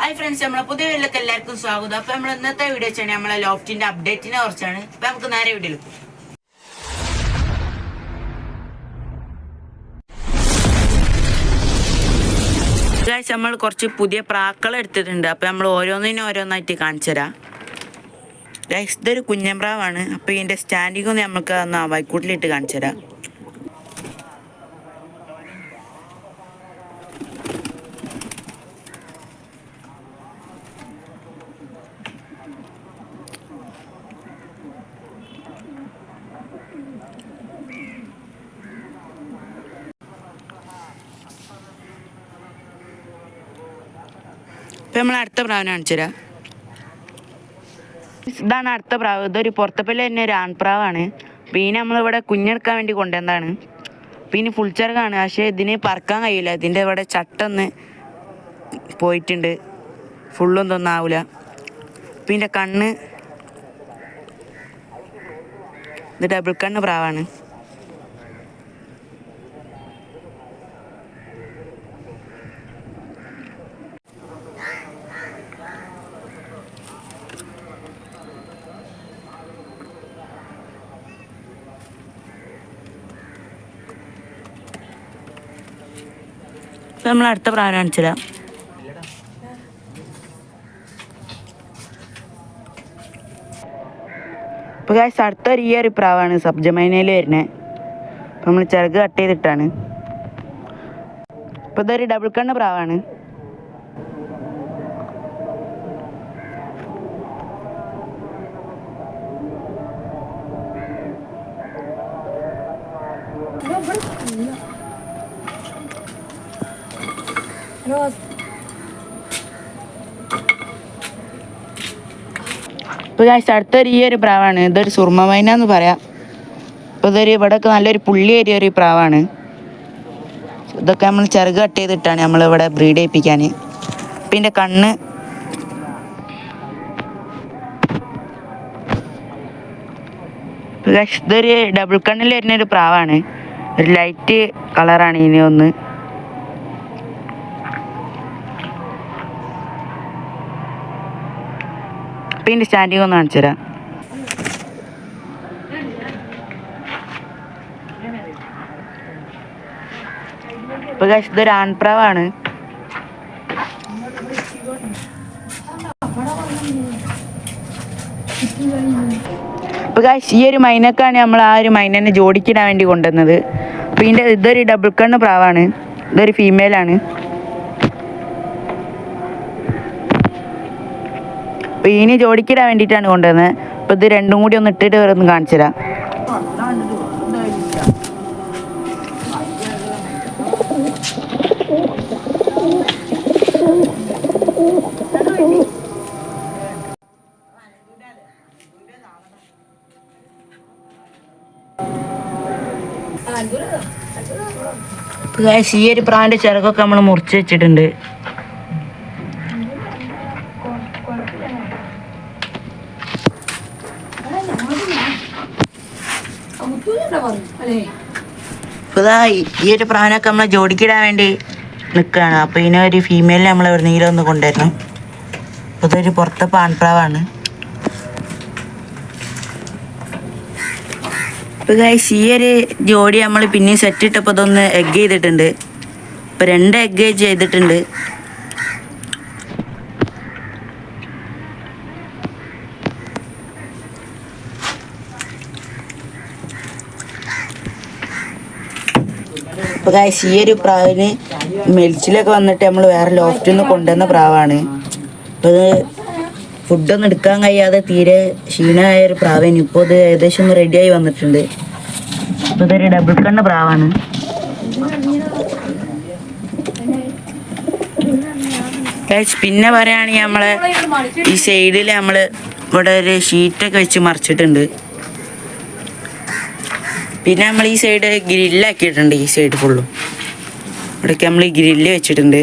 Hi friends നമ്മളെ പുതിയ വീട്ടിലേക്ക് എല്ലാവർക്കും സ്വാഗതം. അപ്പൊ നമ്മൾ ഇന്നത്തെ വീഡിയോ വെച്ചാണ് നമ്മളെ ലോഫ്റ്റിന്റെ അപ്ഡേറ്റിനെ കുറിച്ചാണ്. അപ്പൊ നമുക്ക് നേരെ വീട്ടിൽ പോകാം. നമ്മൾ കുറച്ച് പുതിയ പ്രാക്കൾ എടുത്തിട്ടുണ്ട്. അപ്പൊ നമ്മൾ ഓരോന്നിനും ഓരോന്നായിട്ട് കാണിച്ചു തരാം. ഇതൊരു കുഞ്ഞമ്പ്രാവാണ്. അപ്പൊ ഇതിന്റെ സ്റ്റാൻഡിങ് ഒന്ന് നമുക്ക് ഒന്ന് വൈക്കൂട്ടിലിട്ട് കാണിച്ചു തരാം. ഇപ്പൊ നമ്മൾ അടുത്ത പ്രാവിനെ കാണിച്ചു തരാം ഇതാണ് അടുത്ത പ്രാവ്. ഇതൊരു പുറത്തപ്പല്ല തന്നെ ഒരു ആൺപ്രാവാണ്. പിന്നെ നമ്മളിവിടെ കുഞ്ഞെടുക്കാൻ വേണ്ടി കൊണ്ടുവന്നതാണ്. പിന്നെ ഫുൾ ചെറുകാണ്. പക്ഷേ ഇതിന് പറക്കാൻ കഴിയില്ല. ഇതിന്റെ ഇവിടെ ചട്ടൊന്ന് പോയിട്ടുണ്ട്. ഫുള്ളൊന്നും ഒന്നും പിന്നെ കണ്ണ് ഇത് ഡബിൾ കണ്ണ് പ്രാവാണ്. നമ്മൾ അടുത്ത പ്രാവൻ കാണിച്ചില്ല തരാം ഇപ്പൊ ഗായ്സ് അടുത്തൊരു ഈ ഒരു പ്രാവാണ് സബ്ജമൈനയിൽ വരുന്നത് അപ്പോൾ നമ്മൾ ചിറക് കട്ട് ചെയ്തിട്ടാണ്. ഇപ്പൊ ഇതൊരു ഡബിൾ കണ്ണ് പ്രാവാണ്. ഇപ്പൊ ഗായ്സ് അടുത്തൊരു ഈ ഒരു പ്രാവാണ്. ഇതൊരു സുർമമൈന എന്ന് പറയാം. ഇപ്പൊ ഇതൊരു ഇവിടെയൊക്കെ നല്ലൊരു പുള്ളി ഏരിയ ഒരു പ്രാവാണ്. ഇതൊക്കെ നമ്മൾ ചെറുക് കട്ട് ചെയ്തിട്ടാണ് നമ്മൾ ഇവിടെ ബ്രീഡ് ചെയ്യിപ്പിക്കാൻ പിന്നെ കണ്ണ്. ഇതൊരു ഡബിൾ കണ്ണിൽ വരുന്ന ഒരു പ്രാവാണ്. ഒരു ലൈറ്റ് കളറാണ് ഇനി ഒന്ന്. ഇതിന്റെ സ്റ്റാൻഡിങ് ഒന്ന് കാണിച്ചു തരാം. ഇപ്പൊ guys ഇതൊരു ആൺപ്രാവാണ്. കാശ് ഈ ഒരു മൈനക്കാണ് നമ്മൾ ആ ഒരു മൈനനെ ജോഡിക്കിടാൻ വേണ്ടി കൊണ്ടുവന്നത്. അപ്പോൾ ഇതിന്റെ ഇതൊരു ഡബിൾ കണ്ണ് പ്രാവാണ്. ഇതൊരു ഫീമെയിൽ ആണ് ഇനി ജോഡിക്കിടാൻ വേണ്ടിയിട്ടാണ് കൊണ്ടുവന്നത് അപ്പോൾ ഇത് രണ്ടും കൂടി ഒന്ന് ഇട്ടിട്ട് വേറെ ഒന്ന് കാണിച്ചു തരാം. ഈ ഒരു പ്രാവിന്റെ ചിറകൊക്കെ നമ്മൾ മുറിച്ച് വെച്ചിട്ടുണ്ട്. ഇതാ ഈ- ഒരു പ്രാവനൊക്കെ നമ്മളെ ജോഡിക്കിടാൻ വേണ്ടി നിൽക്കുകയാണ് അപ്പോൾ ഇതിനെ ഒരു ഫീമെയിലിനെ നമ്മൾ നീല ഒന്ന് കൊണ്ടുവരണം. ഇതൊരു പുറത്തെ പാൺപ്രാവാണ്. ഇപ്പോൾ ഗൈസ് ഈ ഒരു ജോഡി നമ്മൾ പിന്നെയും സെറ്റ് ഇട്ടപ്പോൾ ഇതൊന്ന് എഗ് ചെയ്തിട്ടുണ്ട്. ഇപ്പോൾ രണ്ട് എഗ് ചെയ്തിട്ടുണ്ട്. ഇപ്പോൾ ഗൈസ് ഈ ഒരു പ്രാവിന് മെൽച്ചിലൊക്കെ വന്നിട്ട് നമ്മൾ വേറെ ലോഫ്റ്റിൽ നിന്ന് കൊണ്ടുവന്ന പ്രാവാണ്. അപ്പോൾ ഫുഡൊന്നും എടുക്കാൻ കഴിയാതെ തീരെ ക്ഷീണമായ ഒരു പ്രാവേന് ഇപ്പോൾ ഇത് ഏകദേശം ഒന്ന് റെഡിയായി വന്നിട്ടുണ്ട്. അപ്പോൾ ഇതൊരു ഡബിൾ കണ്ണ് പ്രാവാണ്. പിന്നെ പറയുകയാണെങ്കിൽ നമ്മളെ ഈ സൈഡിൽ നമ്മൾ ഇവിടെ ഒരു ഷീറ്റൊക്കെ വെച്ച് മറിച്ചിട്ടുണ്ട്. പിന്നെ നമ്മൾ ഈ സൈഡ് ഗ്രില്ലാക്കിയിട്ടുണ്ട് ഈ സൈഡ് ഫുള്ളും ഇവിടേക്ക് നമ്മൾ ഗ്രില്ല് വെച്ചിട്ടുണ്ട്.